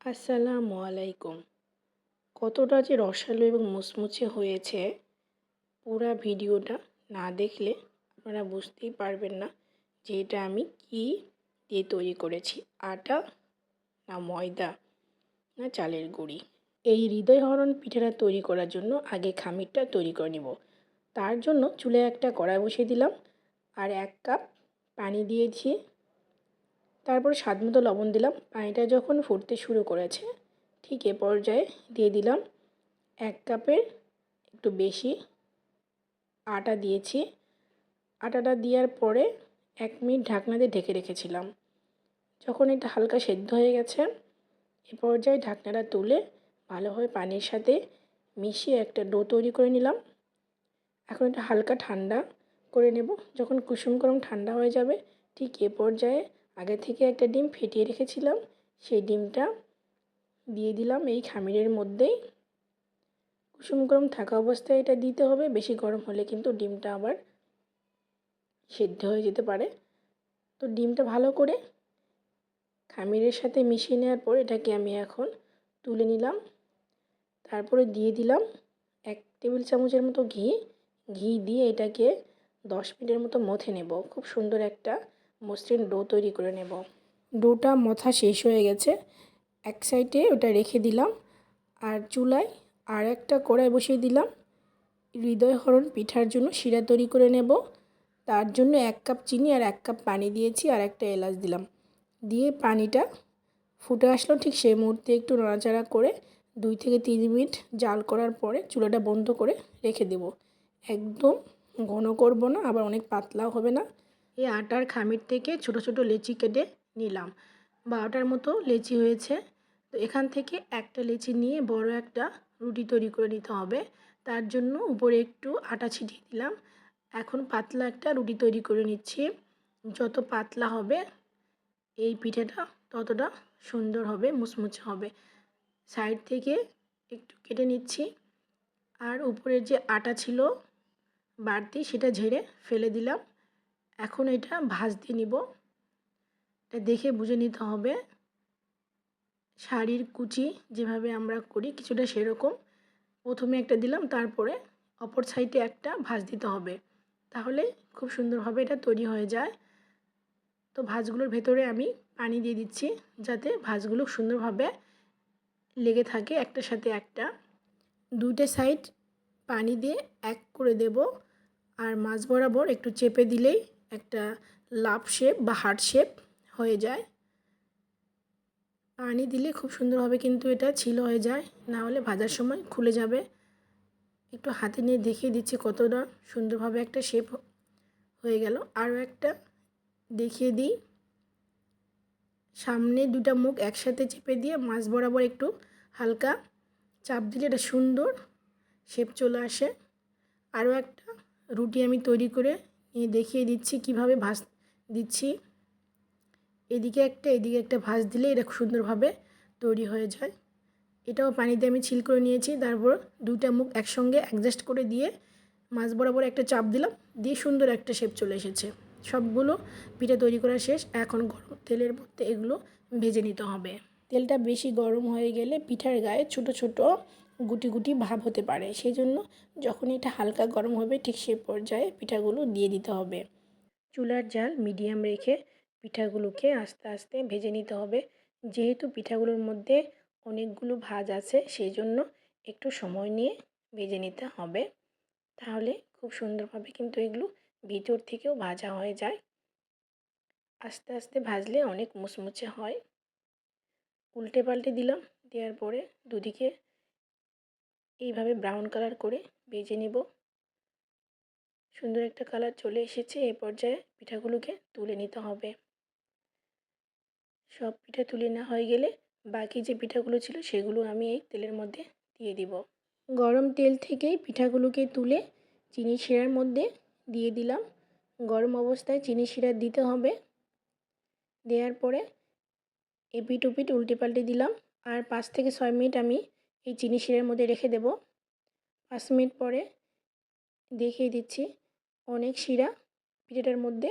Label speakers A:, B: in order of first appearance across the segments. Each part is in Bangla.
A: আসসালামু আলাইকুম। কতটা যে রসালো এবং মুচমুচে হয়েছে পুরা ভিডিওটা না দেখলে আপনারা বুঝতেই পারবেন না যে এটা আমি কি দিয়ে তৈরি করেছি। আটা না ময়দা না চালের গুঁড়ি। এই হৃদয়হরণ পিঠাটা তৈরি করার জন্য আগে খামিরটা তৈরি করে নিব। তার জন্য চুলে একটা কড়াই বসিয়ে দিলাম আর এক কাপ পানি দিয়েছি তারপর স্বাদ মতো লবণ দিলাম। পানিটা যখন ফুটতে শুরু করেছে, ঠিক এ পর্যায়ে দিয়ে দিলাম এক কাপের একটু বেশি আটা দিয়েছি। আটাটা দেওয়ার পরে এক মিনিট ঢাকনা দিয়ে ঢেকে রেখেছিলাম। যখন এটা হালকা সেদ্ধ হয়ে গেছে, এ পর্যায়ে ঢাকনাটা তুলে ভালোভাবে পানির সাথে মিশিয়ে একটা ডো তৈরি করে নিলাম। এখন এটা হালকা ঠান্ডা করে নেব। যখন কুসুম গরম ঠান্ডা হয়ে যাবে, ঠিক এ পর্যায়ে আগে থেকে একটা ডিম ফেটিয়ে রেখেছিলাম, সেই ডিমটা দিয়ে দিলাম এই খামিরের মধ্যেই। কুসুম গরম থাকা অবস্থায় এটা দিতে হবে, বেশি গরম হলে কিন্তু ডিমটা আবার সেদ্ধ হয়ে যেতে পারে। তো ডিমটা ভালো করে খামিরের সাথে মিশিয়ে নেওয়ার পর এটাকে আমি এখন তুলে নিলাম। তারপরে দিয়ে দিলাম এক টেবিল চামচের মতো ঘি। ঘি দিয়ে এটাকে দশ মিনিটের মতো মথে নেব। খুব সুন্দর একটা মসৃণ ডো তৈরি করে নেব। ডোটা মথা শেষ হয়ে গেছে। এক সাইডে ওটা রেখে দিলাম। আর চুলায় আর একটা কড়াই বসিয়ে দিলাম। হৃদয়হরণ পিঠার জন্য শিরা তৈরি করে নেব। তার জন্য এক কাপ চিনি আর এক কাপ পানি দিয়েছি আর একটা এলাচ দিলাম। দিয়ে পানিটা ফুটে আসলো ঠিক সেই মুহূর্তে একটু নাড়াচাড়া করে দুই থেকে তিন মিনিট জাল করার পরে চুলাটা বন্ধ করে রেখে দেব। একদম ঘন করব না, আবার অনেক পাতলাও হবে না। এই আটার খামির থেকে ছোট ছোট লেচি কেটে নিলাম। বারোটার মতো লেচি হয়েছে। তো এখান থেকে একটা লেচি নিয়ে বড় একটা রুটি তৈরি করে নিতে হবে। তার জন্য উপরে একটু আটা ছিটিয়ে দিলাম। এখন পাতলা একটা রুটি তৈরি করে নিচ্ছি। যত পাতলা হবে এই পিঠেটা, ততটা সুন্দর হবে, মুচমুচে হবে। সাইড থেকে একটু কেটে নিচ্ছি। আর উপরের যে আটা ছিল বাড়তি সেটা ঝেড়ে ফেলে দিলাম। এখন এটা ভাজ দিয়ে নিব। এটা দেখে বুঝে নিতে হবে। শাড়ির কুচি যেভাবে আমরা করি কিছুটা সেরকম। প্রথমে একটা দিলাম, তারপরে অপর সাইডে একটা ভাজ দিতে হবে। তাহলে খুব সুন্দরভাবে এটা তৈরি হয়ে যায়। তো ভাজগুলোর ভেতরে আমি পানি দিয়ে দিচ্ছি যাতে ভাজগুলো সুন্দরভাবে লেগে থাকে একটার সাথে একটা। দুইটা সাইড পানি দিয়ে এক করে দেব। আর মাছ বরাবর একটু চেপে দিলেই একটা লাভ শেপ বা হার্ট শেপ হয়ে যায়। পানি দিলে খুব সুন্দরভাবে কিন্তু এটা ছিল হয়ে যায়। না হলে ভাজার সময় খুলে যাবে। একটু হাতে নিয়ে দেখিয়ে দিচ্ছি কতটা সুন্দরভাবে একটা শেপ হয়ে গেল। আরও একটা দেখিয়ে দিই। সামনে দুটা মুখ একসাথে চেপে দিয়ে মাছ বরাবর একটু হালকা চাপ দিলে এটা সুন্দর শেপ চলে আসে। আরও একটা রুটি আমি তৈরি করে দেখিয়ে দিচ্ছি, কীভাবে ভাজ দিচ্ছি। এদিকে একটা এদিকে একটা ভাজ দিলে এটা সুন্দরভাবে তৈরি হয়ে যায়। এটাও পানিতে আমি ছিল করে নিয়েছি, তারপর দুইটা মুখ একসঙ্গে অ্যাডজাস্ট করে দিয়ে মাছ বরাবর একটা চাপ দিলাম, দিয়ে সুন্দর একটা শেপ চলে এসেছে। সবগুলো পিঠে তৈরি করা শেষ, এখন গরম তেলের মধ্যে এগুলো ভেজে নিতে হবে। তেলটা বেশি গরম হয়ে গেলে পিঠার গায়ে ছোট ছোট গুটি গুটি ভাব হতে পারে। সেই জন্য যখন এটা হালকা গরম হবে, ঠিক সে পর্যায়ে পিঠাগুলো দিয়ে দিতে হবে। চুলার জাল মিডিয়াম রেখে পিঠাগুলোকে আস্তে আস্তে ভেজে নিতে হবে। যেহেতু পিঠাগুলোর মধ্যে অনেকগুলো ভাজ আছে সেই জন্য একটু সময় নিয়ে ভেজে নিতে হবে। তাহলে খুব সুন্দরভাবে কিন্তু এগুলো ভিতর থেকেও ভাজা হয়ে যায়। আস্তে আস্তে ভাজলে অনেক মুচমুচে হয়। উল্টে পাল্টে দিলাম, দেওয়ার পরে দুদিকে এইভাবে ব্রাউন কালার করে ভেজে নেব। সুন্দর একটা কালার চলে এসেছে, এ পর্যায়ে পিঠাগুলোকে তুলে নিতে হবে। সব পিঠা তুলে না হয়ে গেলে বাকি যে পিঠাগুলো ছিল সেগুলো আমি এই তেলের মধ্যে দিয়ে দিব। গরম তেল থেকেই পিঠাগুলোকে তুলে চিনি শিরার মধ্যে দিয়ে দিলাম। গরম অবস্থায় চিনি শিরা দিতে হবে। দেওয়ার পরে এপিট উপিট উল্টে পাল্টে দিলাম। আর পাঁচ থেকে ছয় মিনিট আমি এই চিনি শিরার মধ্যে রেখে দেব। পাঁচ মিনিট পরে দেখিয়ে দিচ্ছি অনেক শিরা পিঠেটার মধ্যে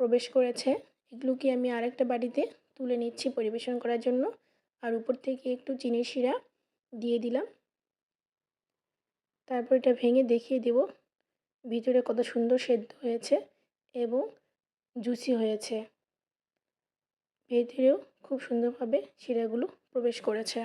A: প্রবেশ করেছে। এগুলোকে আমি আরেকটা বাড়িতে তুলে নিচ্ছি পরিবেশন করার জন্য। আর উপর থেকে একটু চিনি শিরা দিয়ে দিলাম। তারপর এটা ভেঙে দেখিয়ে দেব ভিতরে কত সুন্দর সেদ্ধ হয়েছে এবং জুসি হয়েছে। ভেতরেও খুব সুন্দরভাবে শিরাগুলো প্রবেশ করেছে।